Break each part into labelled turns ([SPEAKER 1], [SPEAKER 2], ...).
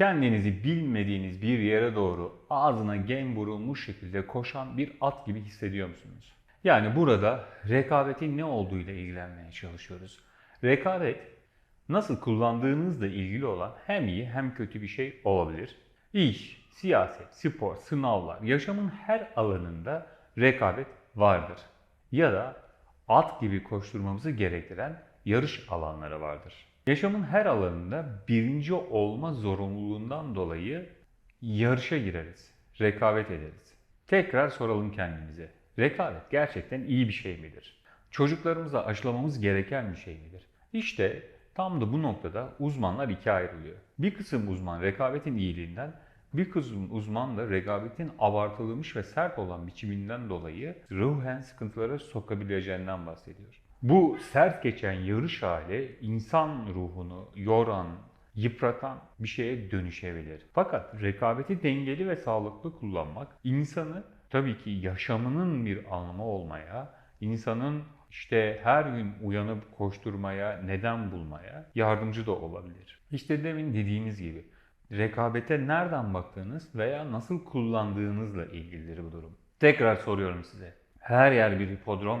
[SPEAKER 1] kendinizi bilmediğiniz bir yere doğru ağzına gem vurulmuş şekilde koşan bir at gibi hissediyor musunuz? Yani burada rekabetin ne olduğu ile ilgilenmeye çalışıyoruz. Rekabet nasıl kullandığınızla ilgili olan hem iyi hem kötü bir şey olabilir. İş, siyaset, spor, sınavlar, yaşamın her alanında rekabet vardır. Ya da at gibi koşturmamızı gerektiren yarış alanları vardır. Yaşamın her alanında birinci olma zorunluluğundan dolayı yarışa gireriz, rekabet ederiz. Tekrar soralım kendimize. Rekabet gerçekten iyi bir şey midir? Çocuklarımıza aşılamamız gereken bir şey midir? İşte tam da bu noktada uzmanlar ikiye ayrılıyor. Bir kısım uzman rekabetin iyiliğinden, bir kısım uzman da rekabetin abartılmış ve sert olan biçiminden dolayı ruhen sıkıntılara sokabileceğinden bahsediyor. Bu sert geçen yarış hali insan ruhunu yoran, yıpratan bir şeye dönüşebilir. Fakat rekabeti dengeli ve sağlıklı kullanmak insanı tabii ki yaşamının bir anlamı olmaya, insanın işte her gün uyanıp koşturmaya, neden bulmaya yardımcı da olabilir. İşte demin dediğimiz gibi rekabete nereden baktığınız veya nasıl kullandığınızla ilgilidir bu durum. Tekrar soruyorum size. Her yer bir hipodrom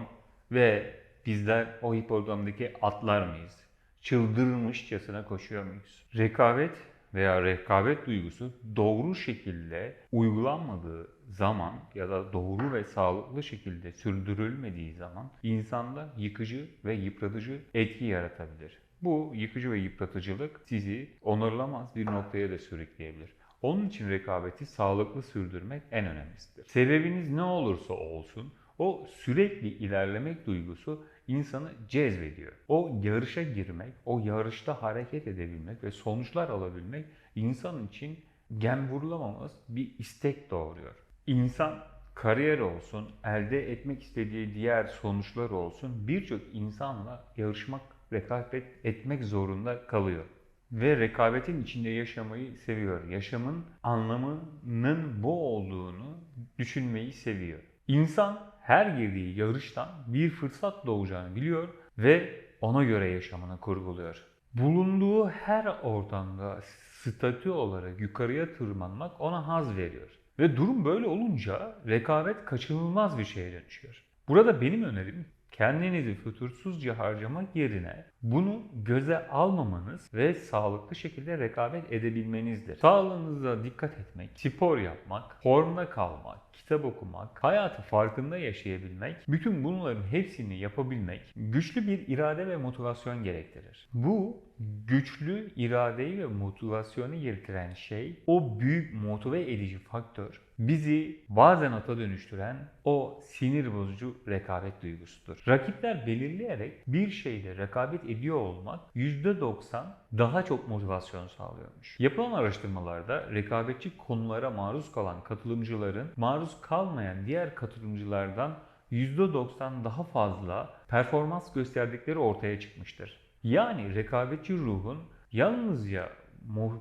[SPEAKER 1] ve bizler o hipodromdaki atlar mıyız? Çıldırmışçasına koşuyor muyuz? Rekabet veya rekabet duygusu doğru şekilde uygulanmadığı zaman ya da doğru ve sağlıklı şekilde sürdürülmediği zaman insanda yıkıcı ve yıpratıcı etki yaratabilir. Bu yıkıcı ve yıpratıcılık sizi onarılamaz bir noktaya da sürükleyebilir. Onun için rekabeti sağlıklı sürdürmek en önemlisidir. Sebebiniz ne olursa olsun o sürekli ilerlemek duygusu insanı cezbediyor. O yarışa girmek, o yarışta hareket edebilmek ve sonuçlar alabilmek insan için gem vurulamamaz bir istek doğuruyor. İnsan kariyer olsun, elde etmek istediği diğer sonuçlar olsun birçok insanla yarışmak, rekabet etmek zorunda kalıyor. Ve rekabetin içinde yaşamayı seviyor. Yaşamın anlamının bu olduğunu düşünmeyi seviyor. İnsan her girdiği yarıştan bir fırsat doğacağını biliyor ve ona göre yaşamını kurguluyor. Bulunduğu her ortamda statü olarak yukarıya tırmanmak ona haz veriyor. Ve durum böyle olunca rekabet kaçınılmaz bir şeye dönüşüyor. Burada benim önerim kendinizi fütursuzca harcamak yerine bunu göze almamanız ve sağlıklı şekilde rekabet edebilmenizdir. Sağlığınıza dikkat etmek, spor yapmak, formda kalmak, kitap okumak, hayatı farkında yaşayabilmek, bütün bunların hepsini yapabilmek güçlü bir irade ve motivasyon gerektirir. Bu güçlü iradeyi ve motivasyonu getiren şey o büyük motive edici faktör bizi bazen ata dönüştüren o sinir bozucu rekabet duygusudur. Rakipler belirleyerek bir şeyle rekabet ediyor olmak %90 daha çok motivasyon sağlıyormuş. Yapılan araştırmalarda rekabetçi konulara maruz kalan katılımcıların maruz kalmayan diğer katılımcılardan %90 daha fazla performans gösterdikleri ortaya çıkmıştır. Yani rekabetçi ruhun yalnızca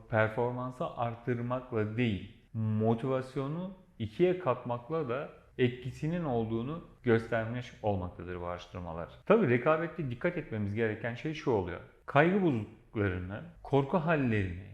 [SPEAKER 1] performansı arttırmakla değil, motivasyonu ikiye katmakla da etkisinin olduğunu göstermiş olmaktadır bu araştırmalar. Tabi rekabette dikkat etmemiz gereken şey şu oluyor. Kaygı bozukluklarını, korku hallerini,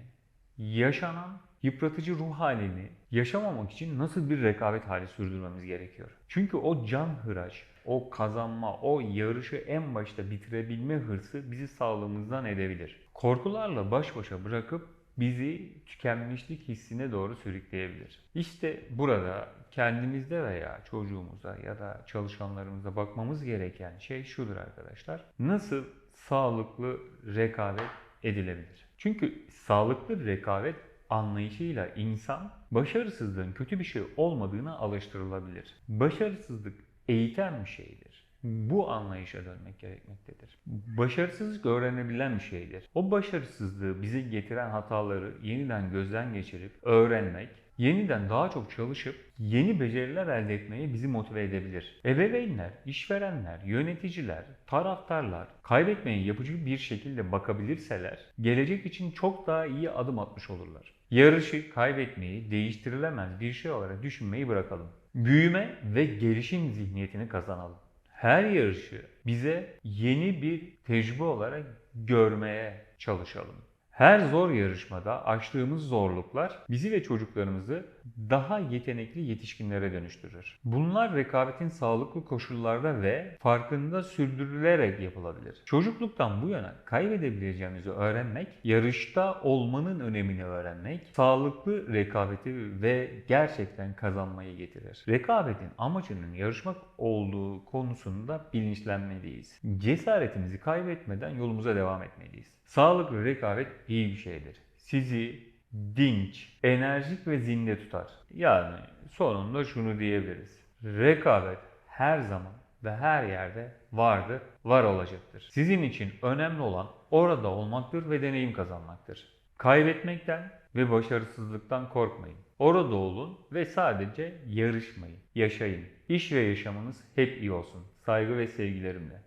[SPEAKER 1] yaşanan yıpratıcı ruh halini yaşamamak için nasıl bir rekabet hali sürdürmemiz gerekiyor? Çünkü o can hıraş, o kazanma, o yarışı en başta bitirebilme hırsı bizi sağlığımızdan edebilir. Korkularla baş başa bırakıp bizi tükenmişlik hissine doğru sürükleyebilir. İşte burada kendimizde veya çocuğumuza ya da çalışanlarımıza bakmamız gereken şey şudur arkadaşlar. Nasıl sağlıklı rekabet edilebilir? Çünkü sağlıklı rekabet anlayışıyla insan başarısızlığın kötü bir şey olmadığına alıştırılabilir. Başarısızlık eğiten bir şeydir. Bu anlayışa dönmek gerekmektedir. Başarısızlık öğrenebilen bir şeydir. O başarısızlığı bize getiren hataları yeniden gözden geçirip öğrenmek, yeniden daha çok çalışıp yeni beceriler elde etmeye bizi motive edebilir. Ebeveynler, işverenler, yöneticiler, taraftarlar kaybetmeye yapıcı bir şekilde bakabilirseler gelecek için çok daha iyi adım atmış olurlar. Yarışı kaybetmeyi değiştirilemez bir şey olarak düşünmeyi bırakalım. Büyüme ve gelişim zihniyetini kazanalım. Her yarışı bize yeni bir tecrübe olarak görmeye çalışalım. Her zor yarışmada aştığımız zorluklar bizi ve çocuklarımızı daha yetenekli yetişkinlere dönüştürür. Bunlar rekabetin sağlıklı koşullarda ve farkında sürdürülerek yapılabilir. Çocukluktan bu yana kaybedebileceğimizi öğrenmek, yarışta olmanın önemini öğrenmek, sağlıklı rekabeti ve gerçekten kazanmayı getirir. Rekabetin amacının yarışmak olduğu konusunda bilinçlenmeliyiz. Cesaretimizi kaybetmeden yolumuza devam etmeliyiz. Sağlıklı rekabet iyi bir şeydir. Sizi dinç, enerjik ve zinde tutar. Yani sonunda şunu diyebiliriz. Rekabet her zaman ve her yerde vardır, var olacaktır. Sizin için önemli olan orada olmaktır ve deneyim kazanmaktır. Kaybetmekten ve başarısızlıktan korkmayın. Orada olun ve sadece yarışmayın, yaşayın. İş ve yaşamınız hep iyi olsun. Saygı ve sevgilerimle.